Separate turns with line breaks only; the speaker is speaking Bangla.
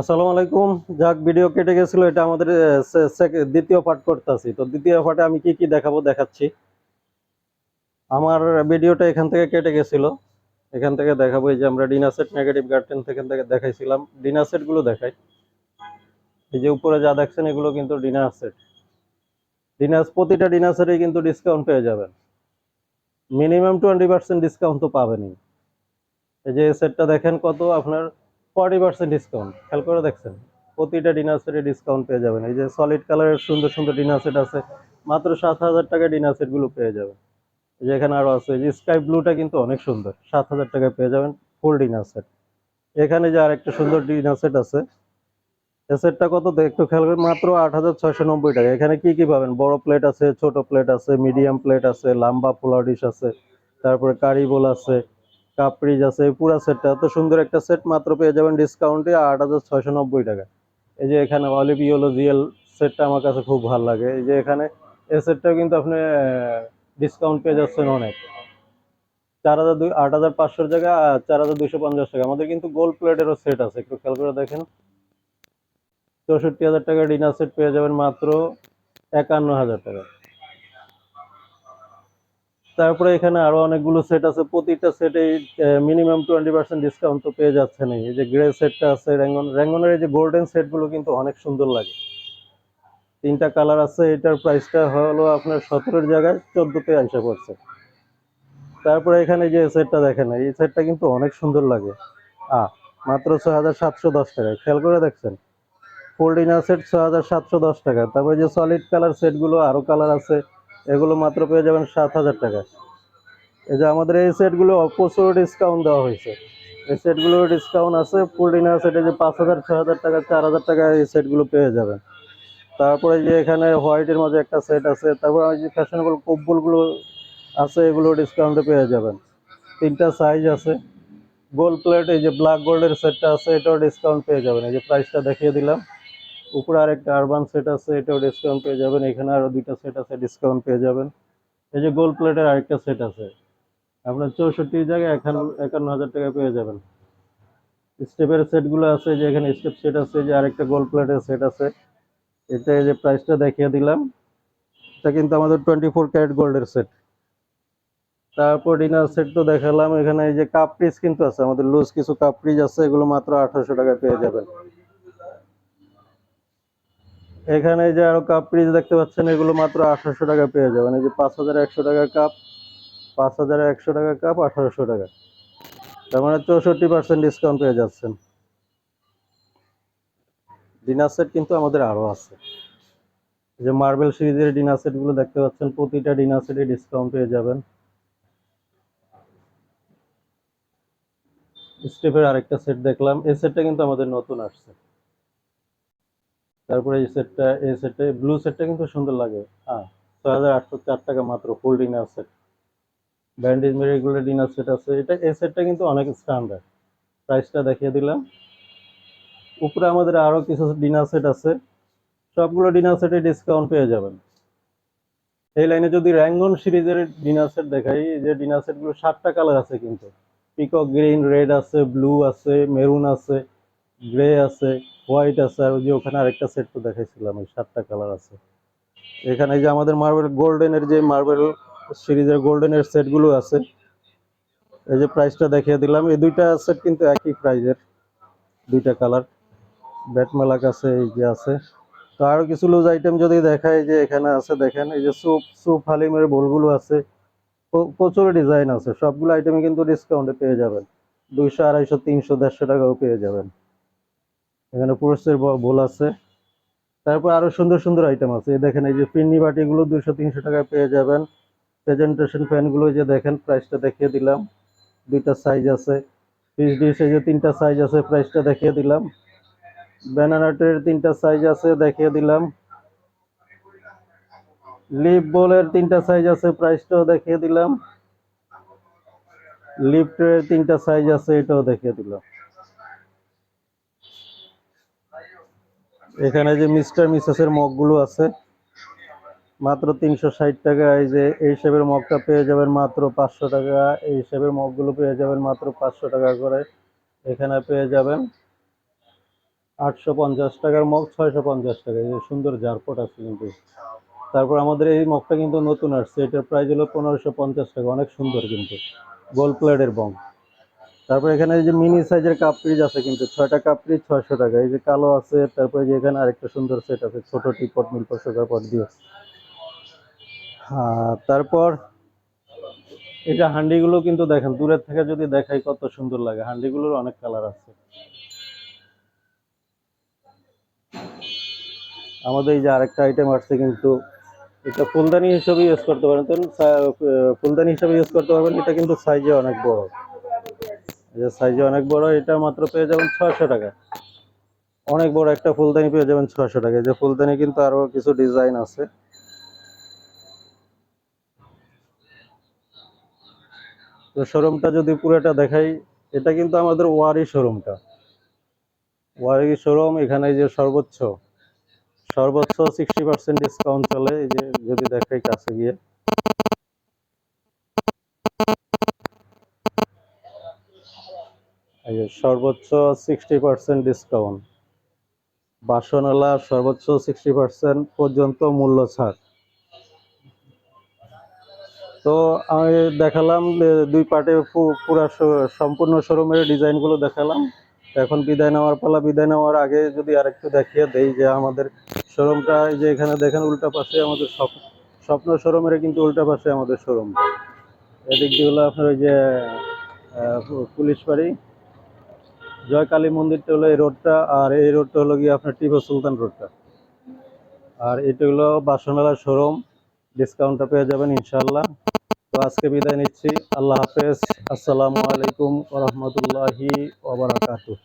আসসালামু আলাইকুম। যাক ভিডিও কেটে গেছিল, এটা আমাদের দ্বিতীয় পার্ট করতেছি তো দ্বিতীয় পার্টে আমি কি কি দেখাবো দেখাচ্ছি। আমার ভিডিওটা এখান থেকে কেটে গেছিল। এখান থেকে দেখাবো, এই যে আমরা ডিনার সেট নেগেটিভ গার্ডেন থেকে থেকে দেখাইছিলাম। ডিনার সেটগুলো দেখাই। এই যে উপরে যা দেখছেন, এগুলো কিন্তু ডিনার সেট ডিনার প্রতিটা ডিনার কিন্তু ডিসকাউন্ট পেয়ে যাবেন। মিনিমাম টোয়েন্টি পার্সেন্ট ডিসকাউন্ট তো পাবেনই। এই যে সেটটা দেখেন কত আপনার ফর্টি পার্সেন্ট ডিসকাউন্ট খেয়াল করে দেখছেন, প্রতিটা ডিনার সেটে ডিসকাউন্ট পেয়ে যাবেন। এই যে সলিড কালারের সুন্দর সুন্দর ডিনার সেট আছে, মাত্র সাত হাজার টাকায় ডিনার সেটগুলো পেয়ে যাবেন। এই যে এখানে আরও আছে যে স্কাই ব্লুটা কিন্তু অনেক সুন্দর, সাত হাজার টাকায় পেয়ে যাবেন ফুল ডিনার সেট এখানে যে আরেকটা সুন্দর ডিনার সেট আছে, এই সেটটা কত একটু খেয়াল করে মাত্র আট হাজার ছয়শো নব্বই টাকা। এখানে কি কি পাবেন? বড় প্লেট আছে, ছোট প্লেট আছে মিডিয়াম প্লেট আছে, লাম্বা পোলাও ডিশ আছে, তারপরে কারি বোল আছে কাপড়িজ আছে এই পুরো সেটটা। এত সুন্দর একটা সেট মাত্র পেয়ে যাবেন ডিসকাউন্টে আট হাজার ছয়শো নব্বই টাকা এই যে এখানে অলিভ ইয়েলো জিএল সেটটা আমার কাছে খুব ভালো লাগে। এই যে এখানে এই সেটটাও কিন্তু আপনি ডিসকাউন্ট পেয়ে যাচ্ছেন অনেক। চার হাজার দুই, আট হাজার পাঁচশোর জায়গায় চার হাজার দুইশো পঞ্চাশ টাকা। আমাদের কিন্তু গোল্ড প্লেটেরও সেট আছে, একটু খেয়াল করে দেখেন। চৌষট্টি হাজার টাকা ডিনার সেট পেয়ে যাবেন মাত্র একান্ন হাজার টাকা তারপরে এখানে আরও অনেকগুলো সেট আছে। প্রতিটা সেটে মিনিমাম টোয়েন্টি পার্সেন্ট ডিসকাউন্ট তো পেয়ে যাচ্ছেন। এই যে গ্রে সেটটা আছে র্যাঙ্গন র্যাঙ্গনের এই যে গোল্ডেন সেটগুলো কিন্তু অনেক সুন্দর লাগে। তিনটা কালার আছে, এটার প্রাইসটা হলো আপনার সতেরোর জায়গায় চোদ্দোতে আসা পড়ছে। তারপরে এখানে যে সেটটা দেখেন, এই সেটটা কিন্তু অনেক সুন্দর লাগে। আ, মাত্র ছ হাজার সাতশো দশ টাকা। খেয়াল করে দেখছেন? ফুল ডিনার সেট ছ হাজার সাতশো দশ টাকা। তারপরে যে সলিড কালার সেটগুলো আরও কালার আছে। এগুলো মাত্র পেয়ে যাবেন সাত হাজার টাকা। এই যে আমাদের এই সেটগুলো প্রচুর ডিসকাউন্ট দেওয়া হয়েছে। এই সেটগুলো ডিসকাউন্ট আছে ফুল ডিনার সেটে যে পাঁচ হাজার ছ হাজার টাকা, চার হাজার টাকা এই সেটগুলো পেয়ে যাবেন। তারপরে যে এখানে হোয়াইটের মাঝে একটা সেট আছে, তারপরে যে ফ্যাশনেবল কব্বলগুলো আছে, এগুলো ডিসকাউন্টে পেয়ে যাবেন। তিনটা সাইজ আছে। গোল্ড প্লেট এই যে ব্ল্যাক গোল্ডের সেটটা আছে, এটাও ডিসকাউন্ট পেয়ে যাবেন। এই যে প্রাইসটা দেখিয়ে দিলাম। উপরে আরেকটা আরবান সেট আছে, এটাও ডিসকাউন্ট পেয়ে যাবেন। এখানে আরও দুইটা সেট আছে ডিসকাউন্ট পেয়ে যাবেন। এই যে গোল্ড প্লেটের আরেকটা সেট আছে। আপনার চৌষট্টি জায়গায় একান্ন একান্ন হাজার টাকা পেয়ে যাবেন। স্টেপের সেটগুলো আছে, যে এখানে স্টেপ সেট আছে, যে আরেকটা গোল্ড প্লেটের সেট আছে। এটা যে প্রাইসটা দেখিয়ে দিলাম। এটা কিন্তু আমাদের টোয়েন্টি ফোর ক্যারেট গোল্ডের সেট তারপর ডিনার সেট তো দেখালাম। এখানে এই যে কাপ পিস কিন্তু আছে, আমাদের লুজ কিছু কাপ পিস আছে, এগুলো মাত্র আঠারোশো টাকা পেয়ে যাবেন। এখানে যে আরও কাপ পিস দেখতে পাচ্ছেন, এগুলো মাত্র আঠারোশো টাকা পেয়ে যাবেন। এই যে পাঁচ হাজার একশো টাকা কাপ পাঁচ হাজার একশো টাকা কাপ আঠারোশো টাকা। তার মানে চৌষট্টি পার্সেন্ট ডিসকাউন্ট পেয়ে যাচ্ছেন। ডিনার সেট কিন্তু আমাদের আরও আছে। যে মার্বেল সিরিজের ডিনার সেটগুলো দেখতে পাচ্ছেন, প্রতিটা ডিনার সেটে ডিসকাউন্ট পেয়ে যাবেন। স্টেপের আরেকটা সেট দেখলাম, এই সেটটা কিন্তু আমাদের নতুন আসছে। তারপরে এই সেটটা এই সেটটা ব্লু সেটটা কিন্তু সুন্দর লাগে। হ্যাঁ ছয় হাজার আটশো চার টাকা মাত্র ফুল ডিনার সেট ব্যান্ডেজ মেরিগুলো ডিনার সেট আছে। এটা, এই সেটটা কিন্তু অনেক স্ট্যান্ডার্ড প্রাইসটা দেখিয়ে দিলাম। উপরে আমাদের আরও কিছু ডিনার সেট আছে। সবগুলো ডিনার সেটে ডিসকাউন্ট পেয়ে যাবেন। এই লাইনে যদি র্যাঙ্গন সিরিজের ডিনার সেট দেখাই, যে ডিনার সেটগুলো সাতটা কালার আছে কিন্তু। পিকক গ্রিন রেড আছে ব্লু আছে মেরুন আছে গ্রে আছে। হোয়াইট আছে, আর ওই যে ওখানে আরেকটা সেট তো দেখাইছিলাম, ওই সাতটা কালার আছে। এখানে যে আমাদের মার্বেল গোল্ডেনের যে মার্বেল সিরিজের গোল্ডেনের সেটগুলো আছে, এই যে প্রাইসটা দেখিয়ে দিলাম। এই দুইটা সেট কিন্তু একই প্রাইজের দুইটা কালার ব্যাটমেলাক আছে, এই যে আছে। তো আরও কিছু লুজ আইটেম যদি দেখাই, যে এখানে আছে, দেখেন, এই যে স্যুপ স্যুপ হালিমের বোলগুলো আছে। প্রচুর ডিজাইন আছে, সবগুলো আইটেমে কিন্তু ডিসকাউন্টে পেয়ে যাবেন। দুইশো, আড়াইশো, তিনশো, দেড়শো টাকাও পেয়ে যাবেন। এখানে পুরুষের বোল আছে। তারপর আরও সুন্দর সুন্দর আইটেম আছে। এই দেখেন, এই যে পিন্নি বাটিগুলো দুইশো, তিনশো টাকায় পেয়ে যাবেন। প্রেজেন্টেশন ফ্যানগুলো যে দেখেন প্রাইসটা দেখিয়ে দিলাম। দুইটা সাইজ আছে। পিস ডিশ এই যে তিনটা সাইজ আছে প্রাইসটা দেখিয়ে দিলাম। ব্যানানাটের তিনটা সাইজ আছে, দেখিয়ে দিলাম। লিপ বলের তিনটা সাইজ আছে প্রাইসটাও দেখিয়ে দিলাম। লিফটের তিনটা সাইজ আছে, এটাও দেখিয়ে দিলাম। এখানে যে মিস্টার, মিসেসের মগগুলো আছে, মাত্র তিনশো ষাট টাকা। এই যে, এই হিসেবের মগটা পেয়ে যাবেন মাত্র পাঁচশো টাকা। এই হিসেবের মগগুলো পেয়ে যাবেন মাত্র পাঁচশো টাকা করে। এখানে পেয়ে যাবেন আটশো পঞ্চাশ টাকার মগ, ছয়শো পঞ্চাশ টাকা। যে সুন্দর জারপট আছে কিন্তু। তারপর আমাদের এই মগটা কিন্তু নতুন আসছে। এটার প্রাইস হলো পনেরোশো পঞ্চাশ টাকা। অনেক সুন্দর কিন্তু। গোল্ড প্লেটের বং তারপর এখানে এই যে মিনি সাইজের কাপ ফ্রিজ আছে কিন্তু ছয়টা কাপ ফ্রিজ ছয়শো টাকা। এই যে কালো আছে, তারপরে যে এখানে আরেকটা সুন্দর সেট আছে, ছোট টিপট মিলপট সুগার পট দিয়ে। হ্যাঁ তারপর এটা হান্ডিগুলো কিন্তু দেখেন, দূরের থেকে যদি দেখাই কত সুন্দর লাগে। হান্ডিগুলোর অনেক কালার আছে। আমাদের এই যে আরেকটা আইটেম আসছে কিন্তু এটা ফুলদানি হিসেবে ইউজ করতে পারেন। ফুলদানি হিসেবে ইউজ করতে পারবেন, এটা কিন্তু সাইজে অনেক বড়। যে সাইজে অনেক বড়, এটা মাত্র পেয়ে যাবেন ছয়শো টাকা। অনেক বড় একটা ফুলদানি পেয়ে যাবেন ছয়শো টাকা যে ফুলদানি কিন্তু আরও কিছু ডিজাইন আছে। তো শোরুমটা যদি পুরোটা দেখাই, এটা কিন্তু আমাদের ওয়ারি শোরুমটা ওয়ারি শোরুম এখানে যে সর্বোচ্চ সর্বোচ্চ সিক্সটি পার্সেন্ট ডিসকাউন্ট চলে। এই যে যদি দেখাই কাছে গিয়ে। সর্বোচ্চ সিক্সটি পার্সেন্ট ডিসকাউন্ট বাসনওয়ালা সর্বোচ্চ সিক্সটি পার্সেন্ট পর্যন্ত মূল্য ছাড়। তো আমি দেখালাম দুই পার্টে পুরা সম্পূর্ণ শোরুমের ডিজাইনগুলো দেখালাম। এখন বিদায় নেওয়ার পালা, বিদায় নেওয়ার আগে যদি আরেকটু দেখিয়ে দেই যে আমাদের শোরুমটা যে এখানে দেখেন উল্টা পাশে আমাদের স্বপ্ন শোরুমের কিন্তু উল্টা পাশে আমাদের শোরুম এদিক দিয়ে হলো আপনার ওই যে পুলিশ বাড়ি। জয় কালী মন্দিরটা হলো এই রোডটা আর এই রোডটা হলো গিয়ে আপনার টিপু সুলতান রোডটা আর এটা হলো বাসনালা শোরুম ডিসকাউন্টটা পেয়ে যাবেন ইনশাল্লাহ তো আজকে বিদায় নিচ্ছি, আল্লাহ হাফেজ। আসসালামু আলাইকুম রহমতুল্লাহি ওবরাকাতুহ